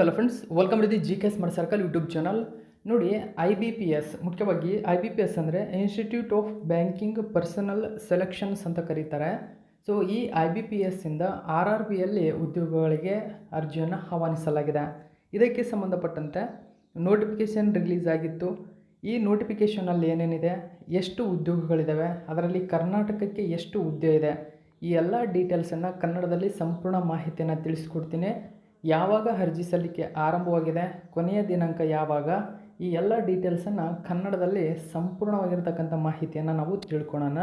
Hello friends welcome to the G K S mud circle YouTube channel ನೋಡಿ I B P S ಮುಖ್ಯವಾಗಿ I B P S ಅಂದರೆ institute of banking personnel selections ಅಂತ ಕರೀತಾರೆ. So ಈ I B P ಎಸ್ಸಿಂದ R R ಬಿಯಲ್ಲಿ ಉದ್ಯೋಗಗಳಿಗೆ ಅರ್ಜಿಯನ್ನು ಆಹ್ವಾನಿಸಲಾಗಿದೆ. ಇದಕ್ಕೆ ಸಂಬಂಧಪಟ್ಟಂತೆ ನೋಟಿಫಿಕೇಷನ್ ರಿಲೀಸ್ ಆಗಿತ್ತು. ಈ ನೋಟಿಫಿಕೇಷನಲ್ಲಿ ಏನೇನಿದೆ, ಎಷ್ಟು ಉದ್ಯೋಗಗಳಿದ್ದಾವೆ ಅದರಲ್ಲಿ ಕರ್ನಾಟಕಕ್ಕೆ ಎಷ್ಟು ಹುದ್ದೆ ಇದೆ, ಈ ಎಲ್ಲ ಡೀಟೇಲ್ಸನ್ನು ಕನ್ನಡದಲ್ಲಿ ಸಂಪೂರ್ಣ ಮಾಹಿತಿಯನ್ನು ತಿಳಿಸ್ಕೊಡ್ತೀನಿ. ಯಾವಾಗ ಅರ್ಜಿ ಸಲ್ಲಿಕೆ ಆರಂಭವಾಗಿದೆ, ಕೊನೆಯ ದಿನಾಂಕ ಯಾವಾಗ? ಈ ಎಲ್ಲ ಡೀಟೇಲ್ಸನ್ನು ಕನ್ನಡದಲ್ಲಿ ಸಂಪೂರ್ಣವಾಗಿರ್ತಕ್ಕಂಥ ಮಾಹಿತಿಯನ್ನು ನಾವು ತಿಳ್ಕೊಳೋಣ.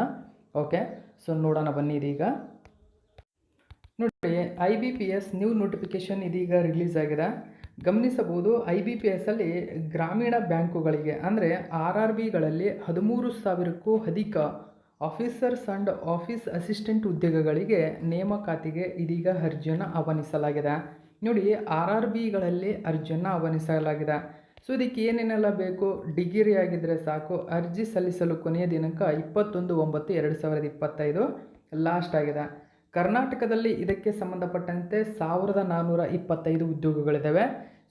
ಓಕೆ ಸೊ ನೋಡೋಣ, ಬನ್ನಿ ಇದೀಗ. ನೋಡಿ I B P S new notification ಇದೀಗ ರಿಲೀಸ್ ಆಗಿದೆ. ಗಮನಿಸಬಹುದು ಐ ಬಿ ಪಿ ಎಸ್ಸಲ್ಲಿ ಗ್ರಾಮೀಣ ಬ್ಯಾಂಕುಗಳಿಗೆ, ಅಂದರೆ ಆರ್ ಆರ್ ಬಿಗಳಲ್ಲಿ ಹದಿಮೂರು ಸಾವಿರಕ್ಕೂ ಅಧಿಕ ಆಫೀಸರ್ಸ್ ಆ್ಯಂಡ್ ಆಫೀಸ್ ಅಸಿಸ್ಟೆಂಟ್ ಉದ್ಯೋಗಗಳಿಗೆ ನೇಮಕಾತಿಗೆ ಇದೀಗ ಅರ್ಜಿಯನ್ನು ಆಹ್ವಾನಿಸಲಾಗಿದೆ. ನೋಡಿ, ಆರ್ ಆರ್ ಬಿಗಳಲ್ಲಿ ಅರ್ಜಿಯನ್ನು ಆಹ್ವಾನಿಸಲಾಗಿದೆ ಸೊ ಇದಕ್ಕೆ ಏನೇನೆಲ್ಲ ಬೇಕು? ಡಿಗ್ರಿ ಆಗಿದ್ದರೆ ಸಾಕು. ಅರ್ಜಿ ಸಲ್ಲಿಸಲು ಕೊನೆಯ ದಿನಾಂಕ ಇಪ್ಪತ್ತೊಂದು ಒಂಬತ್ತು, ಎರಡು ಸಾವಿರದ ಇಪ್ಪತ್ತೈದು. ಲಾಸ್ಟ್ ಆಗಿದೆ. ಕರ್ನಾಟಕದಲ್ಲಿ ಇದಕ್ಕೆ ಸಂಬಂಧಪಟ್ಟಂತೆ ಸಾವಿರದ ನಾನ್ನೂರ ಇಪ್ಪತ್ತೈದು ಉದ್ಯೋಗಗಳಿದ್ದಾವೆ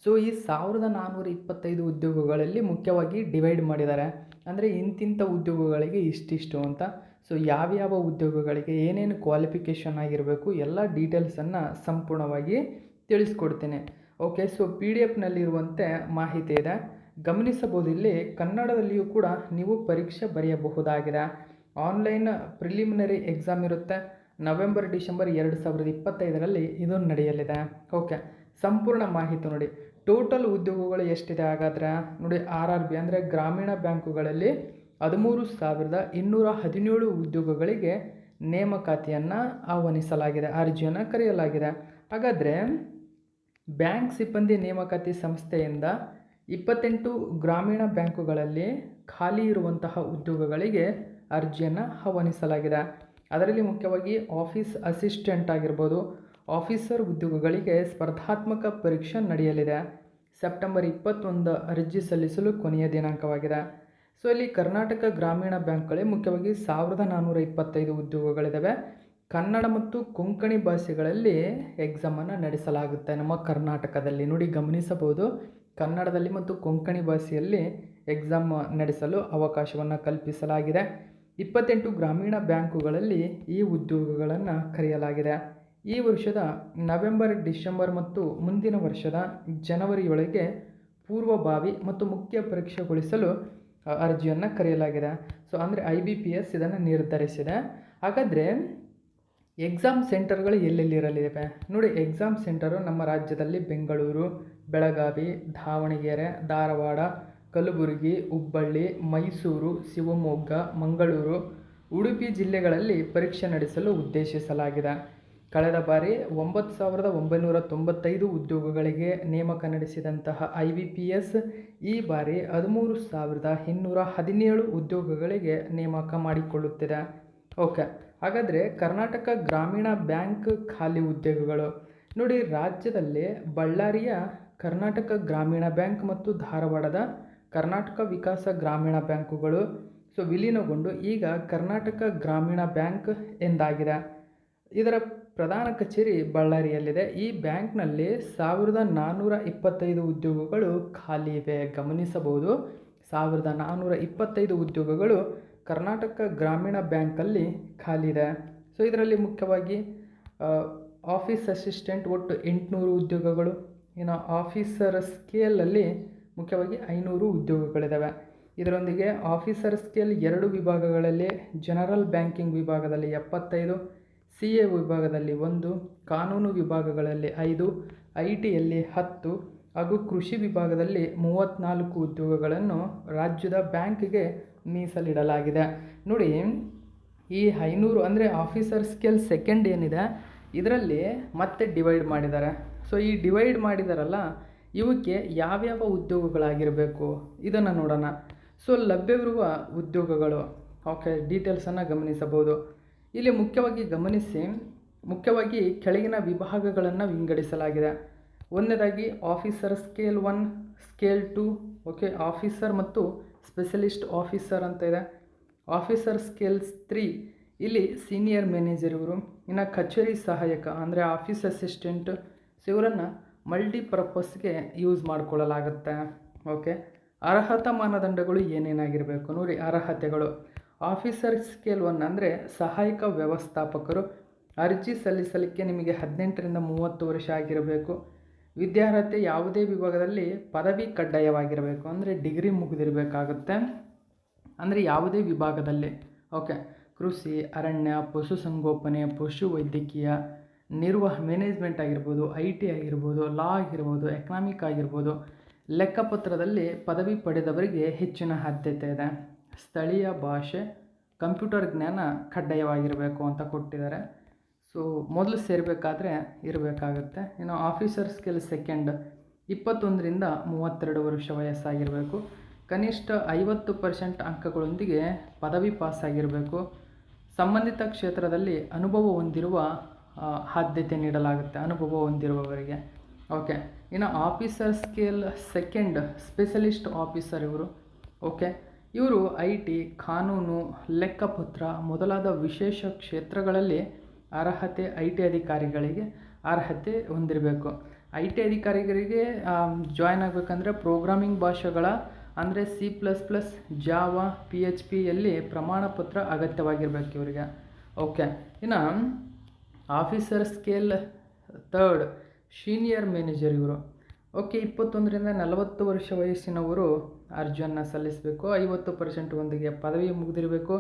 ಸೊ, ಈ ಸಾವಿರದ ನಾನ್ನೂರ ಇಪ್ಪತ್ತೈದು ಉದ್ಯೋಗಗಳಲ್ಲಿ ಮುಖ್ಯವಾಗಿ ಡಿವೈಡ್ ಮಾಡಿದ್ದಾರೆ. ಅಂದರೆ ಇಂತಿಂಥ ಉದ್ಯೋಗಗಳಿಗೆ ಇಷ್ಟಿಷ್ಟು ಅಂತ. ಸೊ, ಯಾವ್ಯಾವ ಉದ್ಯೋಗಗಳಿಗೆ ಏನೇನು ಕ್ವಾಲಿಫಿಕೇಷನ್ ಆಗಿರಬೇಕು, ಎಲ್ಲ ಡೀಟೇಲ್ಸನ್ನು ಸಂಪೂರ್ಣವಾಗಿ ತಿಳಿಸ್ಕೊಡ್ತೀನಿ. ಓಕೆ ಸೊ ಪಿ ಡಿ ಎಫ್ನಲ್ಲಿರುವಂತೆ ಮಾಹಿತಿ ಇದೆ. ಗಮನಿಸಬಹುದು, ಇಲ್ಲಿ ಕನ್ನಡದಲ್ಲಿಯೂ ಕೂಡ ನೀವು ಪರೀಕ್ಷೆ ಬರೆಯಬಹುದಾಗಿದೆ. ಆನ್ಲೈನ್ ಪ್ರಿಲಿಮಿನರಿ ಎಕ್ಸಾಮ್ ಇರುತ್ತೆ. ನವೆಂಬರ್ ಡಿಸೆಂಬರ್ ಎರಡು ಸಾವಿರದ ಇಪ್ಪತ್ತೈದರಲ್ಲಿ ಇದು ನಡೆಯಲಿದೆ. ಓಕೆ ಸಂಪೂರ್ಣ ಮಾಹಿತಿ ನೋಡಿ. ಟೋಟಲ್ ಉದ್ಯೋಗಗಳು ಎಷ್ಟಿದೆ ಹಾಗಾದರೆ? ನೋಡಿ ಆರ್ ಆರ್ ಬಿ ಅಂದರೆ ಗ್ರಾಮೀಣ ಬ್ಯಾಂಕುಗಳಲ್ಲಿ ಹದಿಮೂರು ಸಾವಿರದ ಇನ್ನೂರ ಹದಿನೇಳು ಉದ್ಯೋಗಗಳಿಗೆ ನೇಮಕಾತಿಯನ್ನು ಆಹ್ವಾನಿಸಲಾಗಿದೆ, ಅರ್ಜಿಯನ್ನು ಕರೆಯಲಾಗಿದೆ. ಹಾಗಾದರೆ ಬ್ಯಾಂಕ್ ಸಿಬ್ಬಂದಿ ನೇಮಕಾತಿ ಸಂಸ್ಥೆಯಿಂದ ಇಪ್ಪತ್ತೆಂಟು ಗ್ರಾಮೀಣ ಬ್ಯಾಂಕುಗಳಲ್ಲಿ ಖಾಲಿ ಇರುವಂತಹ ಉದ್ಯೋಗಗಳಿಗೆ ಅರ್ಜಿಯನ್ನು ಆಹ್ವಾನಿಸಲಾಗಿದೆ. ಅದರಲ್ಲಿ ಮುಖ್ಯವಾಗಿ ಆಫೀಸ್ ಅಸಿಸ್ಟೆಂಟ್ ಆಗಿರ್ಬೋದು, ಆಫೀಸರ್ ಉದ್ಯೋಗಗಳಿಗೆ ಸ್ಪರ್ಧಾತ್ಮಕ ಪರೀಕ್ಷೆ ನಡೆಯಲಿದೆ. ಸೆಪ್ಟೆಂಬರ್ ಇಪ್ಪತ್ತೊಂದು ಅರ್ಜಿ ಸಲ್ಲಿಸಲು ಕೊನೆಯ ದಿನಾಂಕವಾಗಿದೆ. ಸೊ, ಇಲ್ಲಿ ಕರ್ನಾಟಕ ಗ್ರಾಮೀಣ ಬ್ಯಾಂಕ್ಗಳೇ ಮುಖ್ಯವಾಗಿ ಸಾವಿರದ ನಾನ್ನೂರ ಇಪ್ಪತ್ತೈದು ಉದ್ಯೋಗಗಳಿದ್ದಾವೆ ಕನ್ನಡ ಮತ್ತು ಕೊಂಕಣಿ ಭಾಷೆಗಳಲ್ಲಿ ಎಕ್ಸಾಮನ್ನು ನಡೆಸಲಾಗುತ್ತೆ. ನಮ್ಮ ಕರ್ನಾಟಕದಲ್ಲಿ ನೋಡಿ ಗಮನಿಸಬಹುದು. ಕನ್ನಡದಲ್ಲಿ ಮತ್ತು ಕೊಂಕಣಿ ಭಾಷೆಯಲ್ಲಿ ಎಕ್ಸಾಮ್ ನಡೆಸಲು ಅವಕಾಶವನ್ನು ಕಲ್ಪಿಸಲಾಗಿದೆ. ಇಪ್ಪತ್ತೆಂಟು ಗ್ರಾಮೀಣ ಬ್ಯಾಂಕುಗಳಲ್ಲಿ ಈ ಉದ್ಯೋಗಗಳನ್ನು ಕರೆಯಲಾಗಿದೆ. ಈ ವರ್ಷದ ನವೆಂಬರ್, ಡಿಸೆಂಬರ್ ಮತ್ತು ಮುಂದಿನ ವರ್ಷದ ಜನವರಿಯೊಳಗೆ ಪೂರ್ವಭಾವಿ ಮತ್ತು ಮುಖ್ಯ ಪರೀಕ್ಷೆಗೊಳಿಸಲು ಅರ್ಜಿಯನ್ನು ಕರೆಯಲಾಗಿದೆ. ಸೊ ಅಂದರೆ ಐ ಬಿ ಪಿ ಎಸ್ ಇದನ್ನು ನಿರ್ಧರಿಸಿದೆ. ಹಾಗಾದರೆ ಎಕ್ಸಾಮ್ ಸೆಂಟರ್ಗಳು ಎಲ್ಲೆಲ್ಲಿರಲಿವೆ ನೋಡಿ ಎಕ್ಸಾಮ್ ಸೆಂಟರು ನಮ್ಮ ರಾಜ್ಯದಲ್ಲಿ ಬೆಂಗಳೂರು, ಬೆಳಗಾವಿ, ದಾವಣಗೆರೆ, ಧಾರವಾಡ, ಕಲಬುರಗಿ, ಹುಬ್ಬಳ್ಳಿ, ಮೈಸೂರು, ಶಿವಮೊಗ್ಗ, ಮಂಗಳೂರು, ಉಡುಪಿ ಜಿಲ್ಲೆಗಳಲ್ಲಿ ಪರೀಕ್ಷೆ ನಡೆಸಲು ಉದ್ದೇಶಿಸಲಾಗಿದೆ. ಕಳೆದ ಬಾರಿ ಒಂಬತ್ತು ಸಾವಿರದ ಒಂಬೈನೂರ ತೊಂಬತ್ತೈದು ಉದ್ಯೋಗಗಳಿಗೆ ನೇಮಕ ನಡೆಸಿದಂತಹ ಐ ವಿ ಪಿ ಎಸ್ ಈ ಬಾರಿ ಹದಿಮೂರು ಸಾವಿರದ ಇನ್ನೂರ ಹದಿನೇಳು ಉದ್ಯೋಗಗಳಿಗೆ ನೇಮಕ ಮಾಡಿಕೊಳ್ಳುತ್ತಿದೆ. ಓಕೆ. ಹಾಗಾದರೆ ಕರ್ನಾಟಕ ಗ್ರಾಮೀಣ ಬ್ಯಾಂಕ್ ಖಾಲಿ ಉದ್ಯೋಗಗಳು. ನೋಡಿ, ರಾಜ್ಯದಲ್ಲಿ ಬಳ್ಳಾರಿಯ ಕರ್ನಾಟಕ ಗ್ರಾಮೀಣ ಬ್ಯಾಂಕ್ ಮತ್ತು ಧಾರವಾಡದ ಕರ್ನಾಟಕ ವಿಕಾಸ ಗ್ರಾಮೀಣ ಬ್ಯಾಂಕುಗಳು. ಸೊ, ವಿಲೀನಗೊಂಡು ಈಗ ಕರ್ನಾಟಕ ಗ್ರಾಮೀಣ ಬ್ಯಾಂಕ್ ಎಂದಾಗಿದೆ. ಇದರ ಪ್ರಧಾನ ಕಚೇರಿ ಬಳ್ಳಾರಿಯಲ್ಲಿದೆ. ಈ ಬ್ಯಾಂಕ್ನಲ್ಲಿ ಸಾವಿರದ ನಾನ್ನೂರ ಇಪ್ಪತ್ತೈದು ಉದ್ಯೋಗಗಳು ಖಾಲಿ ಇವೆ. ಗಮನಿಸಬಹುದು, ಸಾವಿರದ ನಾನ್ನೂರ ಇಪ್ಪತ್ತೈದು ಉದ್ಯೋಗಗಳು ಕರ್ನಾಟಕ ಗ್ರಾಮೀಣ ಬ್ಯಾಂಕಲ್ಲಿ ಖಾಲಿ ಇದೆ ಸೊ ಇದರಲ್ಲಿ ಮುಖ್ಯವಾಗಿ ಆಫೀಸ್ ಅಸಿಸ್ಟೆಂಟ್ ಒಟ್ಟು ಎಂಟುನೂರು ಉದ್ಯೋಗಗಳು. ಇನ್ನು ಆಫೀಸರ್ ಸ್ಕೇಲಲ್ಲಿ ಮುಖ್ಯವಾಗಿ ಐನೂರು ಉದ್ಯೋಗಗಳಿದ್ದಾವೆ ಇದರೊಂದಿಗೆ ಆಫೀಸರ್ ಸ್ಕೇಲ್ ಎರಡು ವಿಭಾಗಗಳಲ್ಲಿ, ಜನರಲ್ ಬ್ಯಾಂಕಿಂಗ್ ವಿಭಾಗದಲ್ಲಿ ಎಪ್ಪತ್ತೈದು, ಸಿ ಎ ವಿಭಾಗದಲ್ಲಿ ಒಂದು, ಕಾನೂನು ವಿಭಾಗಗಳಲ್ಲಿ ಐದು, ಐ ಟಿಯಲ್ಲಿ ಹತ್ತು ಹಾಗೂ ಕೃಷಿ ವಿಭಾಗದಲ್ಲಿ ಮೂವತ್ತ್ನಾಲ್ಕು ಉದ್ಯೋಗಗಳನ್ನು ರಾಜ್ಯದ ಬ್ಯಾಂಕ್ಗೆ ಮೀಸಲಿಡಲಾಗಿದೆ. ನೋಡಿ, ಈ ಐನೂರು ಅಂದರೆ ಆಫೀಸರ್ ಸ್ಕೇಲ್ ಸೆಕೆಂಡ್ ಏನಿದೆ, ಇದರಲ್ಲಿ ಮತ್ತೆ ಡಿವೈಡ್ ಮಾಡಿದ್ದಾರೆ. ಸೊ, ಈ ಡಿವೈಡ್ ಮಾಡಿದಾರಲ್ಲ, ಇವಕ್ಕೆ ಯಾವ್ಯಾವ ಉದ್ಯೋಗಗಳಾಗಿರಬೇಕು? ಇದನ್ನು ನೋಡೋಣ. ಸೊ, ಲಭ್ಯವಿರುವ ಉದ್ಯೋಗಗಳು, ಓಕೆ ಡೀಟೇಲ್ಸನ್ನು ಗಮನಿಸಬಹುದು. ಇಲ್ಲಿ ಮುಖ್ಯವಾಗಿ ಗಮನಿಸಿ, ಮುಖ್ಯವಾಗಿ ಕೆಳಗಿನ ವಿಭಾಗಗಳನ್ನು ವಿಂಗಡಿಸಲಾಗಿದೆ. ಒಂದನೇದಾಗಿ officer scale one scale two okay officer ಮತ್ತು ಸ್ಪೆಷಲಿಸ್ಟ್ ಆಫೀಸರ್ ಅಂತ ಇದೆ. ಆಫೀಸರ್ ಸ್ಕೇಲ್ಸ್ ತ್ರೀ ಇಲ್ಲಿ ಸೀನಿಯರ್ ಮ್ಯಾನೇಜರ್ ಇವರು, ಇನ್ನು ಕಚೇರಿ ಸಹಾಯಕ, ಅಂದರೆ ಆಫೀಸ್ ಅಸಿಸ್ಟೆಂಟ್ ಸೊ ಇವರನ್ನು ಮಲ್ಟಿಪರ್ಪಸ್ಗೆ ಯೂಸ್ ಮಾಡ್ಕೊಳ್ಳಲಾಗುತ್ತೆ ಓಕೆ ಅರ್ಹತಾ ಮಾನದಂಡಗಳು ಏನೇನಾಗಿರಬೇಕು ನೋಡಿ, ಅರ್ಹತೆಗಳು. ಆಫೀಸರ್ ಸ್ಕೇಲ್ ಒನ್ ಅಂದರೆ ಸಹಾಯಕ ವ್ಯವಸ್ಥಾಪಕರು, ಅರ್ಜಿ ಸಲ್ಲಿಸಲಿಕ್ಕೆ ನಿಮಗೆ ಹದಿನೆಂಟರಿಂದ ಮೂವತ್ತು ವರ್ಷ ಆಗಿರಬೇಕು. ವಿದ್ಯಾರ್ಹತೆ ಯಾವುದೇ ವಿಭಾಗದಲ್ಲಿ ಪದವಿ ಕಡ್ಡಾಯವಾಗಿರಬೇಕು ಅಂದರೆ ಡಿಗ್ರಿ ಮುಗಿದಿರಬೇಕಾಗುತ್ತೆ. ಅಂದರೆ ಯಾವುದೇ ವಿಭಾಗದಲ್ಲಿ. ಓಕೆ. ಕೃಷಿ, ಅರಣ್ಯ ಪಶುಸಂಗೋಪನೆ ಪಶು ವೈದ್ಯಕೀಯ, ನಿರ್ವಹ ಮ್ಯಾನೇಜ್ಮೆಂಟ್ ಆಗಿರ್ಬೋದು ಐ ಟಿ ಆಗಿರ್ಬೋದು ಲಾ ಆಗಿರ್ಬೋದು ಎಕನಾಮಿಕ್ ಆಗಿರ್ಬೋದು, ಲೆಕ್ಕಪತ್ರದಲ್ಲಿ ಪದವಿ ಪಡೆದವರಿಗೆ ಹೆಚ್ಚಿನ ಆದ್ಯತೆ ಇದೆ. ಸ್ಥಳೀಯ ಭಾಷೆ ಕಂಪ್ಯೂಟರ್ ಜ್ಞಾನ ಕಡ್ಡಾಯವಾಗಿರಬೇಕು ಅಂತ ಕೊಟ್ಟಿದ್ದಾರೆ. ಸೊ ಮೊದಲು ಸೇರಬೇಕಾದ್ರೆ ಇರಬೇಕಾಗುತ್ತೆ. ಇನ್ನು ಆಫೀಸರ್ ಸ್ಕಿಲ್ ಸೆಕೆಂಡ್ ಇಪ್ಪತ್ತೊಂದರಿಂದ ಮೂವತ್ತೆರಡು ವರ್ಷ ವಯಸ್ಸಾಗಿರಬೇಕು. ಕನಿಷ್ಠ ಐವತ್ತು ಪರ್ಸೆಂಟ್ ಅಂಕಗಳೊಂದಿಗೆ ಪದವಿ ಪಾಸಾಗಿರಬೇಕು. ಸಂಬಂಧಿತ ಕ್ಷೇತ್ರದಲ್ಲಿ ಅನುಭವ ಹೊಂದಿರುವ ಆದ್ಯತೆ ನೀಡಲಾಗುತ್ತೆ ಅನುಭವ ಹೊಂದಿರುವವರಿಗೆ. ಓಕೆ ಇನ್ನು officer scale second specialist officer ಇವರು. ಓಕೆ ಇವರು ಐ ಟಿ ಕಾನೂನು, ಲೆಕ್ಕಪತ್ರ ಮೊದಲಾದ ವಿಶೇಷ ಕ್ಷೇತ್ರಗಳಲ್ಲಿ ಅರ್ಹತೆ ಐ ಟಿ ಅಧಿಕಾರಿಗಳಿಗೆ ಅರ್ಹತೆ ಹೊಂದಿರಬೇಕು. ಐ ಟಿ ಅಧಿಕಾರಿಗಳಿಗೆ ಜಾಯ್ನ್ ಆಗಬೇಕಂದ್ರೆ ಪ್ರೋಗ್ರಾಮಿಂಗ್ ಭಾಷೆಗಳ, ಅಂದರೆ C plus plus Java P H ಪಿಯಲ್ಲಿ ಪ್ರಮಾಣ ಪತ್ರ ಅಗತ್ಯವಾಗಿರ್ಬೇಕು ಇವರಿಗೆ. ಓಕೆ ಇನ್ನು officer scale third senior manager ಇವರು. ಓಕೆ ಇಪ್ಪತ್ತೊಂದರಿಂದ ನಲವತ್ತು ವರ್ಷ ವಯಸ್ಸಿನವರು ಅರ್ಜಿಯನ್ನು ಸಲ್ಲಿಸಬೇಕು. ಐವತ್ತು ಪರ್ಸೆಂಟ್ ಒಂದಿಗೆ ಪದವಿ ಮುಗಿದಿರಬೇಕು.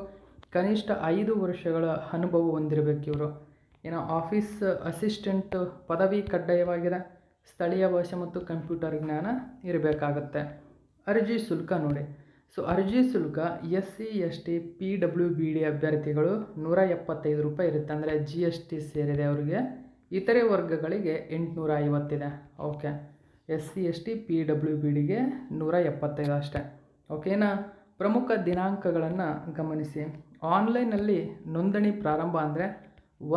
ಕನಿಷ್ಠ ಐದು ವರ್ಷಗಳ ಅನುಭವ ಹೊಂದಿರಬೇಕು ಇವರು. ಏನೋ ಆಫೀಸ್ ಅಸಿಸ್ಟೆಂಟ್ ಪದವಿ ಕಡ್ಡಾಯವಾಗಿದೆ. ಸ್ಥಳೀಯ ಭಾಷೆ ಮತ್ತು ಕಂಪ್ಯೂಟರ್ ಜ್ಞಾನ ಇರಬೇಕಾಗತ್ತೆ. ಅರ್ಜಿ ಶುಲ್ಕ ನೋಡಿ. ಸೊ, ಅರ್ಜಿ ಶುಲ್ಕ S C S T P W B D ಅಭ್ಯರ್ಥಿಗಳು ನೂರ ಎಪ್ಪತ್ತೈದು ರೂಪಾಯಿ ಇರುತ್ತೆ. ಅಂದರೆ ಜಿ ಎಸ್ ಟಿ ಸೇರಿದೆ ಅವರಿಗೆ. ಇತರೆ ವರ್ಗಗಳಿಗೆ ಎಂಟುನೂರ ಐವತ್ತಿದೆ. Okay. S C S T P W B ಡಿಗೆ ನೂರ ಎಪ್ಪತ್ತೈದು ಅಷ್ಟೇ. ಓಕೆನಾ? ಪ್ರಮುಖ ದಿನಾಂಕಗಳನ್ನು ಗಮನಿಸಿ. ಆನ್ಲೈನಲ್ಲಿ ನೋಂದಣಿ ಪ್ರಾರಂಭ ಅಂದರೆ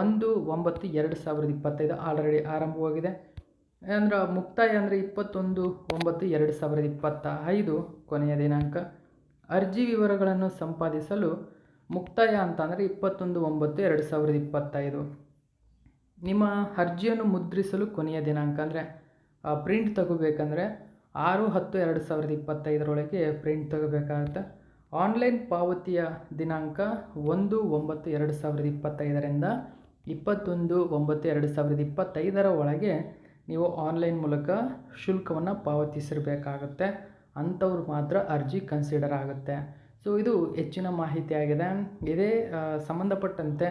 ಒಂದು ಒಂಬತ್ತು ಎರಡು ಸಾವಿರದ ಇಪ್ಪತ್ತೈದು ಆಲ್ರೆಡಿ ಆರಂಭವಾಗಿದೆ. ಅಂದರೆ ಮುಕ್ತಾಯ ಅಂದರೆ ಇಪ್ಪತ್ತೊಂದು ಒಂಬತ್ತು ಎರಡು ಸಾವಿರದ ಇಪ್ಪತ್ತ ಐದು ಕೊನೆಯ ದಿನಾಂಕ. ಅರ್ಜಿ ವಿವರಗಳನ್ನು ಸಂಪಾದಿಸಲು ಮುಕ್ತಾಯ ಅಂತ ಅಂದರೆ ಇಪ್ಪತ್ತೊಂದು ಒಂಬತ್ತು ಎರಡು ಸಾವಿರದ ಇಪ್ಪತ್ತೈದು. ನಿಮ್ಮ ಅರ್ಜಿಯನ್ನು ಮುದ್ರಿಸಲು ಕೊನೆಯ ದಿನಾಂಕ ಅಂದರೆ ಪ್ರಿಂಟ್ ತಗೋಬೇಕಂದ್ರೆ ಆರು ಹತ್ತು ಎರಡು ಸಾವಿರದ ಇಪ್ಪತ್ತೈದರೊಳಗೆ ಪ್ರಿಂಟ್ ತಗೋಬೇಕಾಗುತ್ತೆ. ಆನ್ಲೈನ್ ಪಾವತಿಯ ದಿನಾಂಕ ಒಂದು ಒಂಬತ್ತು ಎರಡು ಸಾವಿರದ ಇಪ್ಪತ್ತೈದರಿಂದ ಇಪ್ಪತ್ತೊಂದು ಒಂಬತ್ತು ಎರಡು ಸಾವಿರದ ಇಪ್ಪತ್ತೈದರ ಒಳಗೆ ನೀವು ಆನ್ಲೈನ್ ಮೂಲಕ ಶುಲ್ಕವನ್ನು ಪಾವತಿಸಿರಬೇಕಾಗುತ್ತೆ. ಅಂಥವ್ರು ಮಾತ್ರ ಅರ್ಜಿ ಕನ್ಸಿಡರ್ ಆಗುತ್ತೆ. ಸೊ ಇದು ಹೆಚ್ಚಿನ ಮಾಹಿತಿ ಆಗಿದೆ ಇದೇ ಸಂಬಂಧಪಟ್ಟಂತೆ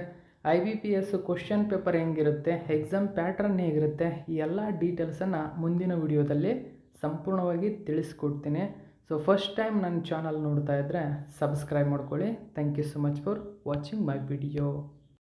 I B P S question paper ಹೆಂಗಿರುತ್ತೆ ಎಕ್ಸಾಮ್ ಪ್ಯಾಟ್ರನ್ ಹೇಗಿರುತ್ತೆ, ಈ ಎಲ್ಲ ಡೀಟೇಲ್ಸನ್ನು ಮುಂದಿನ ವಿಡಿಯೋದಲ್ಲಿ ಸಂಪೂರ್ಣವಾಗಿ ತಿಳಿಸ್ಕೊಡ್ತೀನಿ. ಸೊ ಫಸ್ಟ್ ಟೈಮ್ ನನ್ನ ಚಾನಲ್ ನೋಡ್ತಾ ಇದ್ದರೆ ಸಬ್ಸ್ಕ್ರೈಬ್ ಮಾಡ್ಕೊಳ್ಳಿ. Thank you so much for watching my video